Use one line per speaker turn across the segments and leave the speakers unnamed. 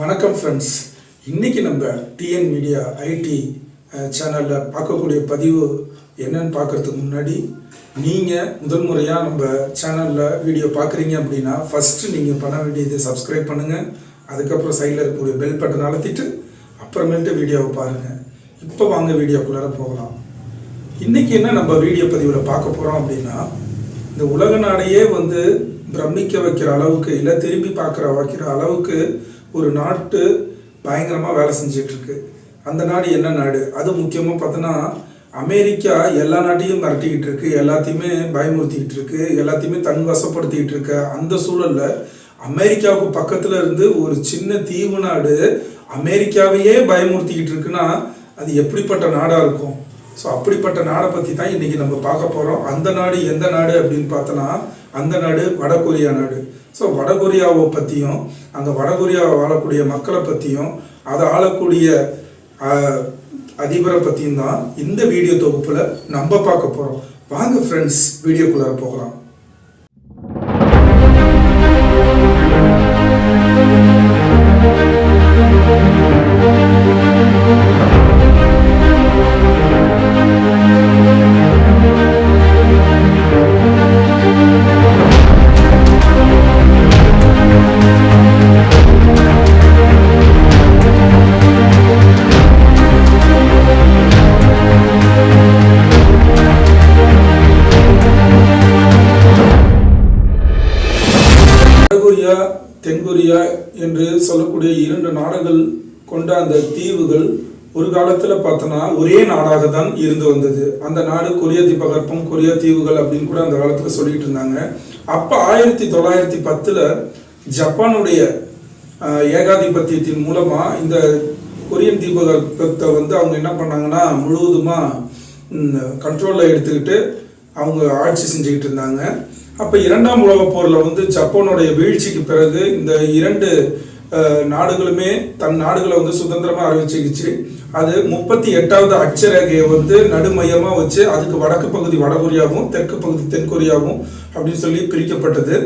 வணக்கம் ஃப்ரெண்ட்ஸ் இன்றைக்கி நம்ம டிஎன் மீடியா ஐடி சேனலில் பார்க்கக்கூடிய பதிவு என்னன்னு பார்க்கறதுக்கு முன்னாடி நீங்கள் முதல் முறையாக நம்ம சேனலில் வீடியோ பார்க்குறீங்க அப்படின்னா ஃபஸ்ட்டு நீங்கள் பண்ண வேண்டியது சப்ஸ்கிரைப் பண்ணுங்கள் அதுக்கப்புறம் சைடில் இருக்கக்கூடிய பெல் பட்டன் அழுத்திட்டு அப்புறமேட்டு வீடியோவை பாருங்கள் இப்போ வாங்க வீடியோக்குள்ளார போகலாம். இன்றைக்கி என்ன நம்ம வீடியோ பதிவில் பார்க்க போகிறோம் அப்படின்னா இந்த உலக நாடையே வந்து பிரமிக்க வைக்கிற அளவுக்கு இல்லை திரும்பி பார்க்குற வைக்கிற அளவுக்கு ஒரு நாட்டு பயங்கரமாக வேலை செஞ்சுட்டு இருக்கு அந்த நாடு என்ன நாடு? அது முக்கியமாக பார்த்தோன்னா அமெரிக்கா எல்லா நாட்டையும் மிரட்டிக்கிட்டு இருக்கு எல்லாத்தையுமே பயமுறுத்திக்கிட்டு இருக்கு எல்லாத்தையுமே தன் வசப்படுத்திக்கிட்டு இருக்க அந்த சூழல்ல அமெரிக்காவுக்கு பக்கத்துல இருந்து ஒரு சின்ன தீவு நாடு அமெரிக்காவையே பயமுறுத்திக்கிட்டு இருக்குன்னா அது எப்படிப்பட்ட நாடா இருக்கும்? ஸோ அப்படிப்பட்ட நாடை பற்றி தான் இன்னைக்கு நம்ம பார்க்க போகிறோம் அந்த நாடு எந்த நாடு அப்படின்னு பார்த்தோன்னா அந்த நாடு வடகொரியா நாடு. ஸோ வடகொரியாவை பற்றியும் அந்த வடகொரியாவை வாழக்கூடிய மக்களை பற்றியும் அதை ஆளக்கூடிய அதிபரை பற்றியும் தான் இந்த வீடியோ தொகுப்பில் நம்ம பார்க்க போகிறோம் வாங்க ஃப்ரெண்ட்ஸ் வீடியோக்குள்ளே போகலாம். சொல்லக்கூடிய இரண்டு நாடுகள் கொண்ட அந்த தீவுகள் ஒரு காலத்தில் பார்த்தோன்னா ஒரே நாடாக தான் இருந்து வந்தது. அந்த நாடு கொரியா தீபகற்பம் கொரியா தீவுகள் அப்படின்னு கூட அந்த காலத்தில் சொல்லிட்டு இருந்தாங்க. அப்போ ஆயிரத்தி தொள்ளாயிரத்தி பத்தில் ஜப்பானுடைய ஏகாதிபத்தியத்தின் மூலமாக இந்த கொரியன் தீபகற்பத்தை வந்து அவங்க என்ன பண்ணாங்கன்னா முழுவதுமாக கண்ட்ரோலில் எடுத்துக்கிட்டு அவங்க ஆட்சி செஞ்சுக்கிட்டு இருந்தாங்க. அப்போ இரண்டாம் உலகப் போரில் வந்து ஜப்பானுடைய வீழ்ச்சிக்கு பிறகு இந்த இரண்டு நாடுகளுமே தன் நாடுகளை வந்து சுதந்திரமாக அறிவிச்சுக்கிச்சு அது முப்பத்தி எட்டாவது அச்சரேகையை வந்து நடுமையமாக வச்சு அதுக்கு வடக்கு பகுதி வடகொரியாவும் தெற்கு பகுதி தென்கொரியாவும் அப்படின்னு சொல்லி பிரிக்கப்பட்டது.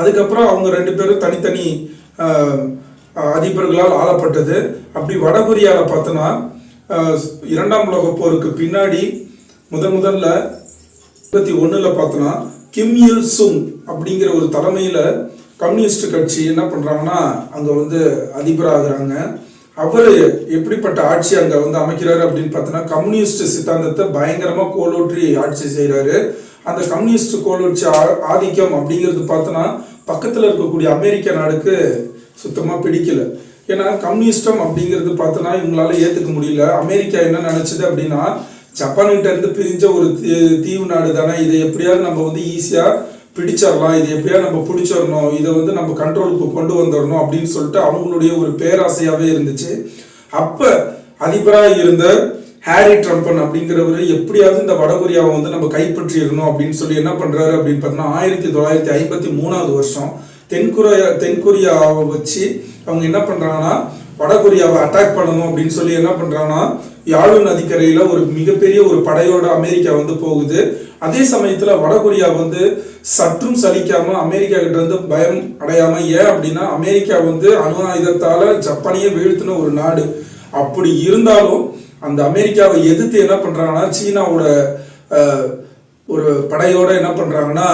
அதுக்கப்புறம் அவங்க ரெண்டு பேரும் தனித்தனி அதிபர்களால் ஆளப்பட்டது. அப்படி வடகொரியாவில் பார்த்தோன்னா இரண்டாம் உலக போருக்கு பின்னாடி முதன் முதல்ல இருபத்தி ஒன்றில் பார்த்தோன்னா கிம் இல் சுங் அப்படிங்கிற ஒரு தலைமையில் கம்யூனிஸ்ட் கட்சி என்ன பண்ணுறாங்கன்னா அங்கே வந்து அதிபராகிறாங்க. அவர் எப்படிப்பட்ட ஆட்சி அங்கே வந்து அமைக்கிறாரு அப்படின்னு பார்த்தோன்னா கம்யூனிஸ்ட் சித்தாந்தத்தை பயங்கரமாக கோலோற்றி ஆட்சி செய்கிறாரு அந்த கம்யூனிஸ்ட் கோலோற்றி ஆ- ஆதிக்கம் அப்படிங்கிறது பார்த்தோன்னா பக்கத்தில் இருக்கக்கூடிய அமெரிக்க நாடுக்கு சுத்தமாக பிடிக்கல. ஏன்னா கம்யூனிஸ்டம் அப்படிங்கிறது பார்த்தோன்னா இவங்களால ஏற்றுக்க முடியல. அமெரிக்கா என்ன நினச்சிது அப்படின்னா ஜப்பான்கிட்ட இருந்து பிரிஞ்ச ஒரு தீ- தீவு நாடு தானே இதை எப்படியாவது நம்ம வந்து ஈஸியாக பிடிச்சிடலாம் இது எப்படியா நம்ம பிடிச்சிடணும் இதை வந்து நம்ம கண்ட்ரோலுக்கு கொண்டு வந்துடணும் அப்படின்னு சொல்லிட்டு அவங்களுடைய ஒரு பேராசையாகவே இருந்துச்சு. அப்போ அதிபராக இருந்த ஹாரி ட்ரம்பன் அப்படிங்கிறவர் எப்படியாவது இந்த வடகொரியாவை வந்து நம்ம கைப்பற்றிடணும் அப்படின்னு சொல்லி என்ன பண்ணுறாரு அப்படின்னு பார்த்தோன்னா ஆயிரத்தி தொள்ளாயிரத்தி ஐம்பத்தி மூணாவது வருஷம் தென்கொரியா தென்கொரியாவை வச்சு அவங்க என்ன பண்றாங்கன்னா வடகொரியாவை அட்டாக் பண்ணணும் அப்படின்னு சொல்லி என்ன பண்றாங்கன்னா யாழ் நதிக்கரையில ஒரு மிகப்பெரிய ஒரு படையோட அமெரிக்கா வந்து போகுது. அதே சமயத்துல வடகொரியா வந்து சற்றும் சலிக்காம அமெரிக்கா கிட்ட இருந்து பயம் அடையாம ஏன் அப்படின்னா அமெரிக்கா வந்து அணு ஆயுதத்தால ஜப்பானையே வீழ்த்தின ஒரு நாடு. அப்படி இருந்தாலும் அந்த அமெரிக்காவை எதிர்த்து என்ன பண்றாங்கன்னா சீனாவோட ஒரு படையோட என்ன பண்றாங்கன்னா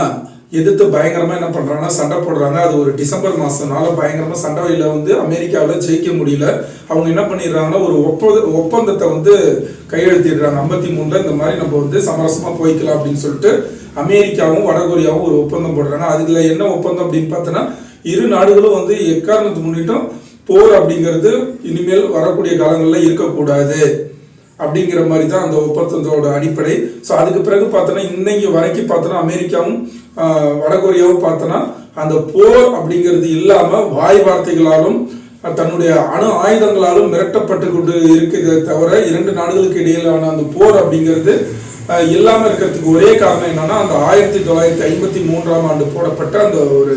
எதிர்த்து பயங்கரமா என்ன பண்றாங்கன்னா சண்டை போடுறாங்க. அது ஒரு டிசம்பர் மாசம்னால பயங்கரமா சண்டையில வந்து அமெரிக்காவில் ஜெயிக்க முடியல. அவங்க என்ன பண்ணிடுறாங்கன்னா ஒரு ஒப்பந்த ஒப்பந்தத்தை வந்து கையெழுத்திடுறாங்க. ஐம்பத்தி மூணுல இந்த மாதிரி நம்ம வந்து சமரசமா போய்க்கலாம் அப்படின்னு சொல்லிட்டு அமெரிக்காவும் வடகொரியாவும் ஒரு ஒப்பந்தம் போடுறாங்க. அதுல என்ன ஒப்பந்தம் அப்படின்னு பார்த்தோன்னா இரு நாடுகளும் வந்து எக்காரணத்து முன்னிட்டும் போர் அப்படிங்கிறது இனிமேல் வரக்கூடிய காலங்களில் இருக்கக்கூடாது அப்படிங்கிற மாதிரி தான் அந்த ஒப்பந்தத்தோட அடிப்படை. ஸோ அதுக்கு பிறகு பார்த்தோன்னா இன்னைக்கு வரைக்கும் பார்த்தோன்னா அமெரிக்காவும் வடகொரியாவும் பார்த்தோன்னா அந்த போர் அப்படிங்கிறது இல்லாமல் வாய் வார்த்தைகளாலும் தன்னுடைய அணு ஆயுதங்களாலும் மிரட்டப்பட்டு கொண்டு இருக்கிறத தவிர இரண்டு நாடுகளுக்கு இடையிலான அந்த போர் அப்படிங்கிறது இல்லாமல் இருக்கிறதுக்கு ஒரே காரணம் என்னன்னா அந்த ஆயிரத்தி தொள்ளாயிரத்தி ஐம்பத்தி மூன்றாம் ஆண்டு போடப்பட்ட அந்த ஒரு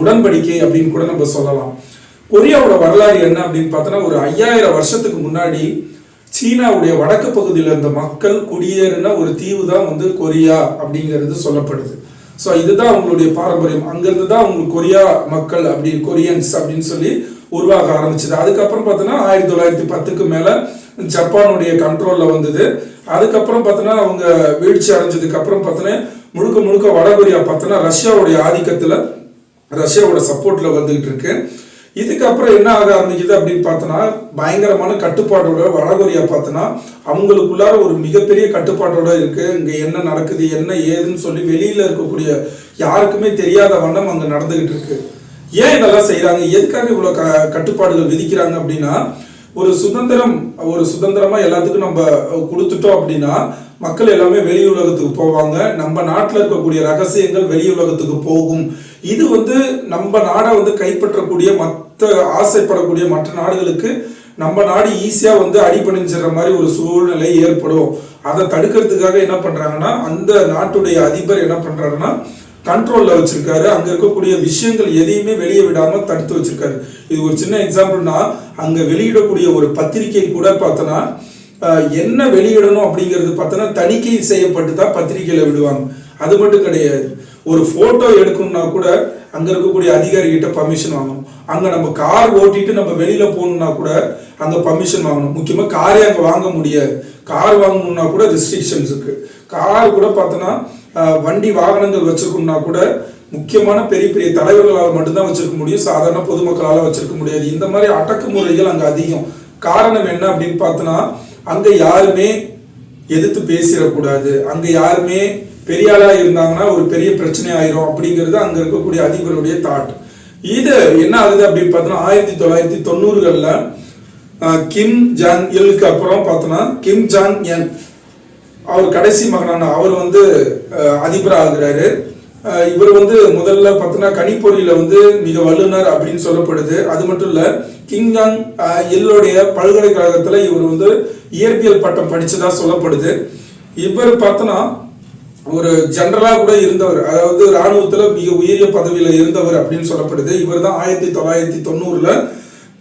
உடன்படிக்கை அப்படின்னு கூட நம்ம சொல்லலாம். கொரியாவோட வரலாறு என்ன அப்படின்னு பார்த்தோன்னா ஒரு ஐயாயிரம் வருஷத்துக்கு முன்னாடி சீனாவுடைய வடக்கு பகுதியில் இருந்த மக்கள் குடியேறின ஒரு தீவு தான் வந்து கொரியா அப்படிங்கிறது சொல்லப்படுது. ஸோ இதுதான் அவங்களுடைய பாரம்பரியம். அங்கிருந்து தான் அவங்களுக்கு கொரியா மக்கள் அப்படி கொரியன்ஸ் அப்படின்னு சொல்லி உருவாக ஆரம்பிச்சது. அதுக்கப்புறம் பார்த்தோன்னா ஆயிரத்தி தொள்ளாயிரத்தி பத்துக்கு மேலே ஜப்பானுடைய கண்ட்ரோலில் வந்தது. அதுக்கப்புறம் பார்த்தோன்னா அவங்க வீழ்ச்சி அடைஞ்சதுக்கு அப்புறம் பார்த்தோன்னா முழுக்க முழுக்க வடகொரியா பார்த்தோன்னா ரஷ்யாவுடைய ஆதிக்கத்தில் ரஷ்யாவோட சப்போர்ட்டில் வந்துகிட்டு இருக்கு. இதுக்கப்புறம் என்ன ஆக ஆரம்பிக்குது அப்படின்னு பார்த்தோன்னா பயங்கரமான கட்டுப்பாடோட வடகொரியா பார்த்தோன்னா அவங்களுக்குள்ளார ஒரு மிகப்பெரிய கட்டுப்பாட்டோட இருக்கு. இங்க என்ன நடக்குது என்ன ஏதுன்னு சொல்லி வெளியில இருக்கக்கூடிய யாருக்குமே தெரியாத வண்ணம் அங்க நடந்துகிட்டு இருக்கு. ஏன் இதெல்லாம் செய்கிறாங்க எதுக்காக இவ்வளவு க- கட்டுப்பாடுகள் விதிக்கிறாங்க அப்படின்னா ஒரு சுதந்திரம் ஒரு சுதந்திரமா எல்லாத்துக்கும் நம்ம கொடுத்துட்டோம் அப்படின்னா மக்கள் எல்லாமே வெளி உலகத்துக்கு போவாங்க. நம்ம நாட்டில் இருக்கக்கூடிய ரகசியங்கள் வெளி உலகத்துக்கு போகும். இது வந்து நம்ம நாடை வந்து கைப்பற்றக்கூடிய மற்ற ஆசைப்படக்கூடிய மற்ற நாடுகளுக்கு நம்ம நாடு ஈஸியாக வந்து அடிபணிஞ்சிடற மாதிரி ஒரு சூழ்நிலை ஏற்படும். அதை தடுக்கிறதுக்காக என்ன பண்ணுறாங்கன்னா அந்த நாட்டுடைய அதிபர் என்ன பண்ணுறாருன்னா கண்ட்ரோல்ல வச்சிருக்காரு. அங்க இருக்கக்கூடிய விஷயங்கள் எதையுமே வெளியே விடாம தடுத்து வச்சிருக்காரு. இது ஒரு சின்ன எக்ஸாம்பிள்னா அங்க வெளியிடக்கூடிய ஒரு பத்திரிகை கூட பார்த்தோன்னா என்ன வெளியிடணும் அப்படிங்கிறது பார்த்தோன்னா தணிக்கை செய்யப்பட்டு தான் பத்திரிகையில விடுவாங்க. அது மட்டும் கிடையாது. ஒரு போட்டோ எடுக்கணும்னா கூட அங்க இருக்கக்கூடிய அதிகாரி கிட்ட பர்மிஷன் வாங்கணும். அங்க நம்ம கார் ஓட்டிட்டு நம்ம வெளியில போகணும்னா கூட அங்க பர்மிஷன் வாங்கணும். முக்கியமா காரே அங்க வாங்க முடியாது. கார் வாங்கணும்னா கூட ரெஸ்ட்ரிக்ஷன்ஸ் இருக்கு. கார் கூட பார்த்தோன்னா வண்டி வாகனங்கள் வச்சிருக்கணும்னா கூட முக்கியமான பெரிய பெரிய தலைவர்களால் மட்டும்தான் வச்சிருக்க முடியும். சாதாரண பொதுமக்களால் வச்சிருக்க முடியாது. இந்த மாதிரி அடக்குமுறைகள் அங்கே அதிகம். காரணம் என்ன அப்படின்னு பார்த்தோன்னா அங்கே யாருமே எதிர்த்து பேசிடக்கூடாது. அங்கே யாருமே பெரிய ஆளா இருந்தாங்கன்னா ஒரு பெரிய பிரச்சனை ஆயிரும் அப்படிங்கிறது அங்கே இருக்கக்கூடிய அதிபருடைய தாட் இது என்ன ஆகுது அப்படின்னு பார்த்தோன்னா ஆயிரத்தி தொள்ளாயிரத்தி தொண்ணூறுகளில் கிம் ஜாங் இலுக்கு அப்புறம் பார்த்தோன்னா கிம் ஜாங் என் அவர் கடைசி மகனான அவர் வந்து அதிபராக ஆகுறாரு இவர் வந்து முதல்ல பார்த்தோன்னா கணிப்பொறியில வந்து மிக வல்லுநர் அப்படின்னு சொல்லப்படுது. அது மட்டும் இல்ல கிங்காங் எல்லுடைய பல்கலைக்கழகத்துல இவர் வந்து இயற்பியல் பட்டம் படிச்சதா சொல்லப்படுது. இவர் பார்த்தோன்னா ஒரு ஜெனரலா கூட இருந்தவர் அதாவது ராணுவத்துல மிக உயரிய பதவியில இருந்தவர் அப்படின்னு சொல்லப்படுது. இவர் தான் ஆயிரத்தி தொள்ளாயிரத்தி தொண்ணூறுல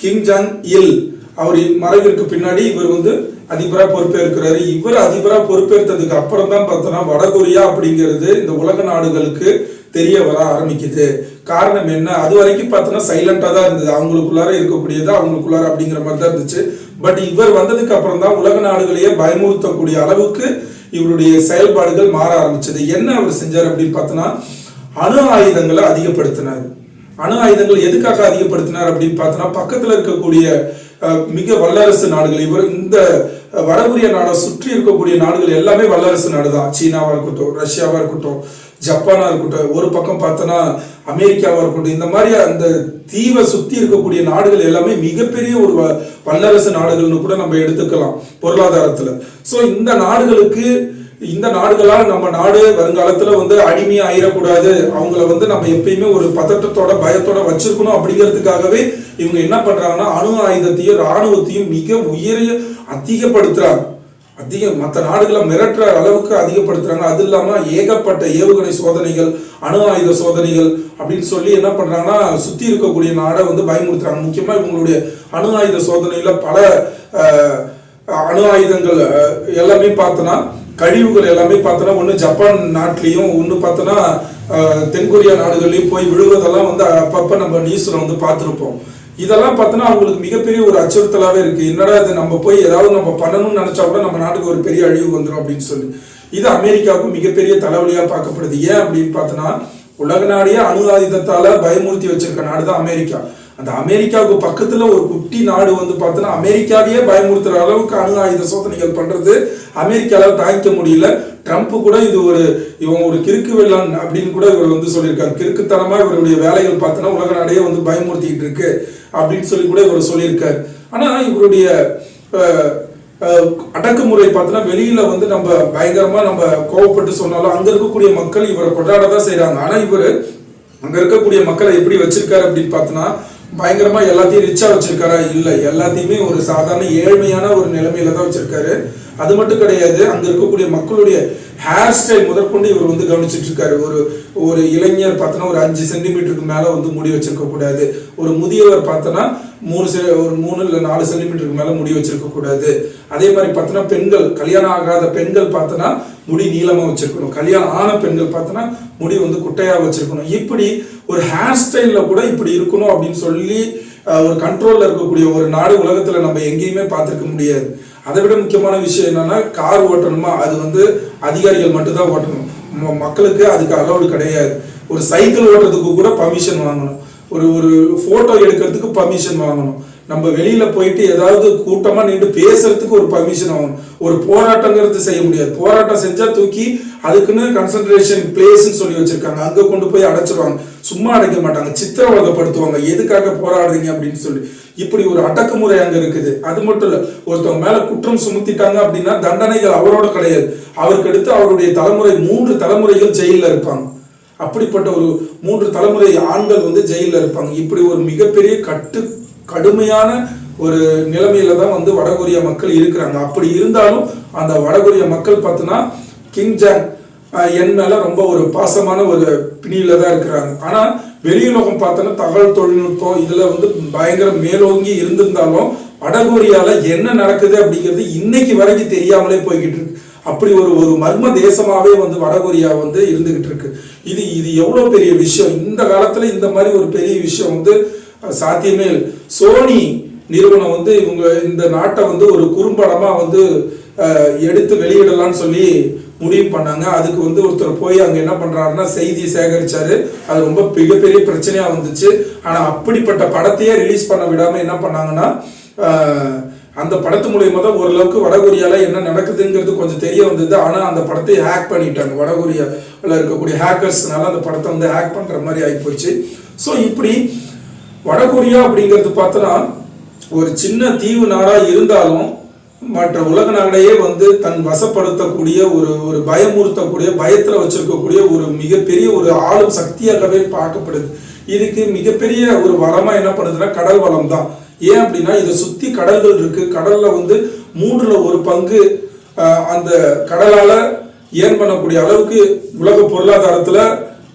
கிங் ஜாங் இல் அவர் மறைவிற்கு பின்னாடி இவர் வந்து அதிபரா பொறுப்பேற்கிறாரு. இவர் அதிபரா பொறுப்பேற்றதுக்கு அப்புறம் தான் பார்த்தோன்னா வடகொரியா அப்படிங்கிறது இந்த உலக நாடுகளுக்கு தெரிய வர ஆரம்பிக்குது. காரணம் என்ன? அது வரைக்கும் பார்த்தோன்னா சைலண்டா தான் இருந்தது. அவங்களுக்குள்ளார இருக்கக்கூடியது அவங்களுக்குள்ளார அப்படிங்கிற மாதிரி தான் இருந்துச்சு. பட் இவர் வந்ததுக்கு அப்புறம் தான் உலக நாடுகளையே பயமுறுத்தக்கூடிய அளவுக்கு இவருடைய செயல்பாடுகள் மாற ஆரம்பிச்சது. என்ன அவர் செஞ்சார் அப்படின்னு பார்த்தோன்னா அணு ஆயுதங்களை அதிகப்படுத்தினார். அணு ஆயுதங்கள் எதுக்காக அதிகப்படுத்தினார் அப்படின்னு பார்த்தோன்னா பக்கத்துல இருக்கக்கூடிய மிக வல்லரசு நாடுகள் இவர் இந்த வடகொரிய நாடை சுற்றி இருக்கக்கூடிய நாடுகள் எல்லாமே வல்லரசு நாடு தான் சீனாவா இருக்கட்டும் ரஷ்யாவா இருக்கட்டும் ஜப்பானா இருக்கட்டும் ஒரு பக்கம் பார்த்தோன்னா அமெரிக்காவா இருக்கட்டும் இந்த மாதிரி அந்த தீவை சுத்தி இருக்கக்கூடிய நாடுகள் எல்லாமே மிகப்பெரிய ஒரு வ- வல்லரசு நாடுகள்னு கூட நம்ம எடுத்துக்கலாம் பொருளாதாரத்துல. சோ இந்த நாடுகளுக்கு இந்த நாடுகளால் நம்ம நாடு வருங்காலத்துல வந்து அடிமையாக ஆயிடக்கூடாது அவங்கள வந்து நம்ம எப்பயுமே ஒரு பதட்டத்தோட பயத்தோட வச்சிருக்கணும் அப்படிங்கிறதுக்காகவே இவங்க என்ன பண்றாங்கன்னா அணு ஆயுதத்தையும் ராணுவத்தையும் மிக உயரிய அதிகப்படுத்துறாங்க. அதிக மற்ற நாடுகளை மிரட்டுற அளவுக்கு அதிகப்படுத்துறாங்க. அது இல்லாம ஏகப்பட்ட ஏவுகணை சோதனைகள் அணு ஆயுத சோதனைகள் அப்படின்னு சொல்லி என்ன பண்றாங்கன்னா சுத்தி இருக்கக்கூடிய நாடை வந்து பயமுறுத்துறாங்க. முக்கியமா இவங்களுடைய அணு ஆயுத சோதனையில பல அணு ஆயுதங்கள் எல்லாமே பார்த்தோன்னா கழிவுகள் எல்லாமே பார்த்தோன்னா ஒன்று ஜப்பான் நாட்டிலையும் ஒன்று பார்த்தோன்னா தென்கொரியா நாடுகள்லையும் போய் விழுவதெல்லாம் வந்து அப்பப்போ நம்ம நியூஸில் வந்து பார்த்துருப்போம். இதெல்லாம் பார்த்தோன்னா அவங்களுக்கு மிகப்பெரிய ஒரு அச்சுறுத்தலாகவே இருக்குது என்னடா இது நம்ம போய் ஏதாவது நம்ம பண்ணணும்னு நினச்சா கூட நம்ம நாட்டுக்கு ஒரு பெரிய அழிவு வந்துடும் அப்படின்னு சொல்லி. இது அமெரிக்காவுக்கும் மிகப்பெரிய தலைவலியாக பார்க்கப்படுது. ஏன் அப்படின்னு பார்த்தோன்னா உலக நாடே அணு ஆயுதத்தால் பயமுறுத்தி வச்சிருக்க நாடு தான் அமெரிக்கா. அந்த அமெரிக்காவுக்கு பக்கத்துல ஒரு குட்டி நாடு வந்து பார்த்தோன்னா அமெரிக்காவையே பயமுறுத்துற அளவுக்கு அணு ஆயுத சோதனைகள் பண்றது அமெரிக்காவில் தாங்கிக்க முடியல. ட்ரம்ப் கூட இது ஒரு இவன் ஒரு கிறுக்கு வெள்ளான் அப்படின்னு கூட இவர் வந்து சொல்லியிருக்காரு. கிறுக்குத்தனமா இவருடைய வேலைகள் பார்த்தோன்னா உலக நாடையே வந்து பயமுறுத்திக்கிட்டு இருக்கு அப்படின்னு சொல்லி கூட இவர் சொல்லியிருக்காரு. ஆனா இவருடைய அடக்குமுறை பார்த்தோன்னா வெளியில வந்து நம்ம பயங்கரமா நம்ம கோவப்பட்டு சொன்னாலும் அங்க இருக்கக்கூடிய மக்கள் இவரை கொண்டாட தான் செய்றாங்க. ஆனா இவர் அங்க இருக்கக்கூடிய மக்களை எப்படி வச்சிருக்காரு அப்படின்னு பார்த்தோன்னா பயங்கரமா எல்லாத்தையும் ரிச்சா வச்சிருக்காரா? இல்ல. எல்லாத்தையுமே ஒரு சாதாரண ஏழ்மையான ஒரு நிலைமையில தான் வச்சிருக்காரு. அது மட்டும் கிடையாது அங்க இருக்கக்கூடிய மக்களுடைய ஹேர் ஸ்டைல் முதற்கொண்டு இவர் வந்து கவனிச்சிட்டு இருக்காரு. ஒரு ஒரு இளைஞர் பார்த்தோன்னா ஒரு அஞ்சு சென்டிமீட்டருக்கு மேல வந்து முடி வச்சிருக்க கூடாது. ஒரு முதியவர் பார்த்தோன்னா மூணு செ ஒரு மூணு இல்லை நாலு சென்டிமீட்டருக்கு மேல முடி வச்சிருக்க கூடாது. அதே மாதிரி பார்த்தோன்னா பெண்கள் கல்யாணம் ஆகாத பெண்கள் பார்த்தோன்னா முடி நீளமாக வச்சுருக்கணும். கல்யாணம் ஆன பெண்கள் பார்த்தோன்னா முடி வந்து குட்டையாக வச்சுருக்கணும். இப்படி ஒரு ஹேர் ஸ்டைலில் கூட இப்படி இருக்கணும் அப்படின்னு சொல்லி ஒரு கண்ட்ரோலில் இருக்கக்கூடிய ஒரு நாடு உலகத்தில் நம்ம எங்கேயுமே பார்த்துருக்க முடியாது. அதை விட முக்கியமான விஷயம் என்னன்னா கார் ஓட்டணுமா? அது வந்து அதிகாரிகள் மட்டும்தான் ஓட்டணும். மக்களுக்கு அதுக்கு அலௌடு கிடையாது. ஒரு சைக்கிள் ஓட்டுறதுக்கு கூட பர்மிஷன் வாங்கணும். ஒரு ஒரு ஃபோட்டோ எடுக்கிறதுக்கு பர்மிஷன் வாங்கணும். நம்ம வெளியில போயிட்டு ஏதாவது கூட்டமா நின்று பேசுறதுக்கு ஒரு பர்மிஷன் ஆகும். ஒரு போராட்டங்கிறது செய்ய முடியாது. போராட்டம் செஞ்சா தூக்கி அதுக்குன்னு கன்சன்ட்ரேஷன் பிளேஸ்ன்னு சொல்லி வச்சிருக்காங்க. அங்க கொண்டு போய் அடைச்சிருவாங்க. சும்மா அடைக்க மாட்டாங்க. சித்திரவதைப்படுத்துவாங்க எதுக்காக போராடுறீங்க அப்படின்னு சொல்லி. இப்படி ஒரு அடக்குமுறை அங்க இருக்குது. அது மட்டும் இல்ல ஒருத்தவங்க மேல குற்றம் சுமத்திட்டாங்க அப்படின்னா தண்டனைகள் அவரோட கிடையாது. அவருக்கு அடுத்து அவருடைய தலைமுறை மூன்று தலைமுறைகள் ஜெயிலில் இருப்பாங்க. அப்படிப்பட்ட ஒரு மூன்று தலைமுறை ஆண்கள் வந்து ஜெயிலில் இருப்பாங்க. இப்படி ஒரு மிகப்பெரிய கட்டு கடுமையான ஒரு நிலைமையில தான் வந்து வடகொரிய மக்கள் இருக்கிறாங்க. அப்படி இருந்தாலும் அந்த வடகொரிய மக்கள் பார்த்தோன்னா கிங் ஜாங் என் மேல ரொம்ப ஒரு பாசமான ஒரு பிணியில தான் இருக்கிறாங்க. ஆனா வெளியுலகம் பார்த்தோன்னா தகவல் தொழில்நுட்பம் இதுல வந்து பயங்கர மேலோங்கி இருந்திருந்தாலும் வடகொரியால என்ன நடக்குது அப்படிங்கிறது இன்னைக்கு வரைக்கும் தெரியாமலே போய்கிட்டு இருக்கு. அப்படி ஒரு ஒரு மர்ம தேசமாவே வந்து வடகொரியா வந்து இருந்துகிட்டு இருக்கு. இது இது எவ்வளவு பெரிய விஷயம்? இந்த காலத்துல இந்த மாதிரி ஒரு பெரிய விஷயம் வந்து சாத்தியமே இல்லை. சோனி நிறுவனம் வந்து இவங்க இந்த நாட்டை வந்து ஒரு குறும்படமாக வந்து எடுத்து வெளியிடலாம்னு சொல்லி முடிவு பண்ணாங்க. அதுக்கு வந்து ஒருத்தர் போய் அங்கே என்ன பண்ணுறாருன்னா செய்தி சேகரிச்சாரு. அது ரொம்ப மிகப்பெரிய பிரச்சனையாக வந்துச்சு. ஆனால் அப்படிப்பட்ட படத்தையே ரிலீஸ் பண்ண விடாமல் என்ன பண்ணாங்கன்னா அந்த படத்து மூலியமா தான் ஓரளவுக்கு வடகொரியால என்ன நடக்குதுங்கிறது கொஞ்சம் தெரிய வந்தது. ஆனால் அந்த படத்தை ஹேக் பண்ணிட்டாங்க. வடகொரியாவில் இருக்கக்கூடிய ஹேக்கர்ஸ்னால அந்த படத்தை வந்து ஹேக் பண்ணுற மாதிரி ஆகி போச்சு. ஸோ இப்படி வடகொரியா அப்படிங்கிறது பார்த்தோன்னா ஒரு சின்ன தீவு நாடா இருந்தாலும் மற்ற உலக நாடையே வந்து தன் வசப்படுத்தக்கூடிய ஒரு ஒரு பயமுறுத்தக்கூடிய பயத்தில் வச்சிருக்கக்கூடிய ஒரு மிகப்பெரிய ஒரு ஆளும் சக்தியாகவே பார்க்கப்படுது. இதுக்கு மிகப்பெரிய ஒரு வளமாக என்ன பண்ணுதுன்னா கடல் வளம் தான். ஏன் அப்படின்னா இதை சுற்றி கடல்கள் இருக்கு. கடலில் வந்து மூன்றில் ஒரு பங்கு அந்த கடலால் ஏன் பண்ணக்கூடிய அளவுக்கு உலக பொருளாதாரத்தில்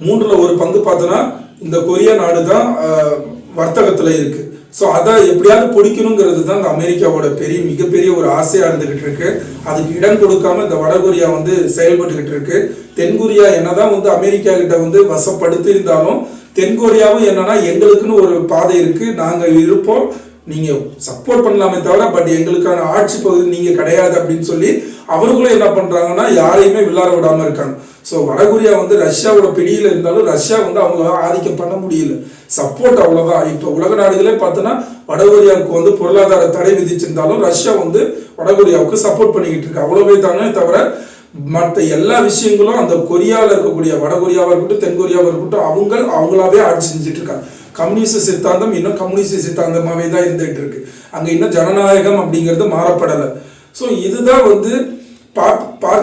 மூன்றில் ஒரு பங்கு பார்த்தோன்னா இந்த கொரியா நாடு தான் வர்த்தகத்தில் வர்த்தகத்துல இருக்கு. ஸோ அதை எப்படியாவது பிடிக்கணுங்கிறது தான் இந்த அமெரிக்காவோட பெரிய மிகப்பெரிய ஒரு ஆசையா இருந்துகிட்டு இருக்கு. அதுக்கு இடம் கொடுக்காம இந்த வடகொரியா வந்து செயல்பட்டுக்கிட்டு இருக்கு. தென்கொரியா என்னதான் வந்து அமெரிக்கா கிட்ட வந்து வசப்படுத்தி இருந்தாலும் தென்கொரியாவும் என்னன்னா எங்களுக்குன்னு ஒரு பாதை இருக்கு. நாங்கள் இருப்போம். நீங்க சப்போர்ட் பண்ணலாமே தவிர பட் எங்களுக்கான ஆட்சி பகுதி நீங்க கிடையாது அப்படின்னு சொல்லி அவர்களும் என்ன பண்றாங்கன்னா யாரையுமே விளாட விடாம இருக்காங்க. ஸோ வடகொரியா வந்து ரஷ்யாவோட பிடியில் இருந்தாலும் ரஷ்யா வந்து அவங்களால ஆதிக்கம் பண்ண முடியல. சப்போர்ட் அவ்வளோதான் இப்போ உலக நாடுகளே பார்த்தோன்னா வடகொரியாவுக்கு வந்து பொருளாதார தடை விதிச்சிருந்தாலும் ரஷ்யா வந்து வடகொரியாவுக்கு சப்போர்ட் பண்ணிக்கிட்டு இருக்கு. அவ்வளவே தானே தவிர மற்ற எல்லா விஷயங்களும் அந்த கொரியாவில் இருக்கக்கூடிய வடகொரியாவாக இருக்கட்டும் தென்கொரியாவாக இருக்கட்டும் அவங்க அவங்களாவே ஆட்சி செஞ்சுட்டு இருக்காங்க. கம்யூனிஸ்ட் சித்தாந்தம் இன்னும் கம்யூனிஸ்ட் சித்தாந்தமாகவே தான் இருந்துகிட்டு இருக்கு. அங்கே இன்னும் ஜனநாயகம் அப்படிங்கிறது மாறப்படலை. ஸோ இதுதான் வந்து பா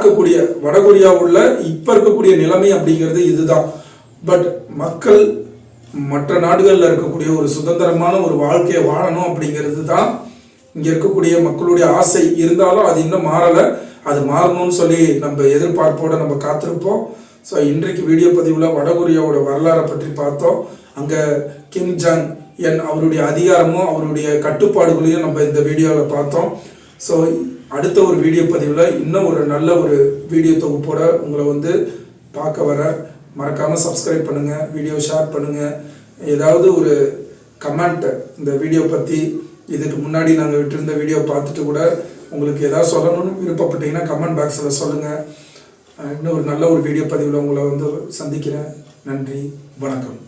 பார்க்கக்கூடிய வடகொரியா உள்ள இப்போ இருக்கக்கூடிய நிலைமை அப்படிங்கிறது இதுதான். பட் மக்கள் மற்ற நாடுகளில் இருக்கக்கூடிய ஒரு சுதந்திரமான ஒரு வாழ்க்கையை வாழணும் அப்படிங்கிறது தான் இங்கே இருக்கக்கூடிய மக்களுடைய ஆசை. இருந்தாலும் அது இன்னும் மாறலை. அது மாறணும்னு சொல்லி நம்ம எதிர்பார்ப்போட நம்ம காத்திருப்போம். ஸோ இன்றைக்கு வீடியோ பதிவில் வடகொரியாவோட வரலாறை பற்றி பார்த்தோம். அங்கே கிம் ஜாங் என் அவருடைய அதிகாரமும் அவருடைய கட்டுப்பாடுகளையும் நம்ம இந்த வீடியோவில் பார்த்தோம். ஸோ அடுத்த ஒரு வீடியோ பதிவில் இன்னும் ஒரு நல்ல ஒரு வீடியோ தொகுப்போட உங்களை வந்து பார்க்க வர மறக்காமல் சப்ஸ்கிரைப் பண்ணுங்கள் வீடியோ ஷேர் பண்ணுங்கள் ஏதாவது ஒரு கமெண்ட் இந்த வீடியோ பற்றி இதுக்கு முன்னாடி நாங்கள் விட்டிருந்த வீடியோ பார்த்துட்டு கூட உங்களுக்கு ஏதாவது சொல்லணும்னு விருப்பப்பட்டீங்கன்னா கமெண்ட் பாக்ஸில் சொல்லுங்கள் இன்னும் ஒரு நல்ல ஒரு வீடியோ பதிவில் உங்களை வந்து சந்திக்கிறேன். நன்றி வணக்கம்.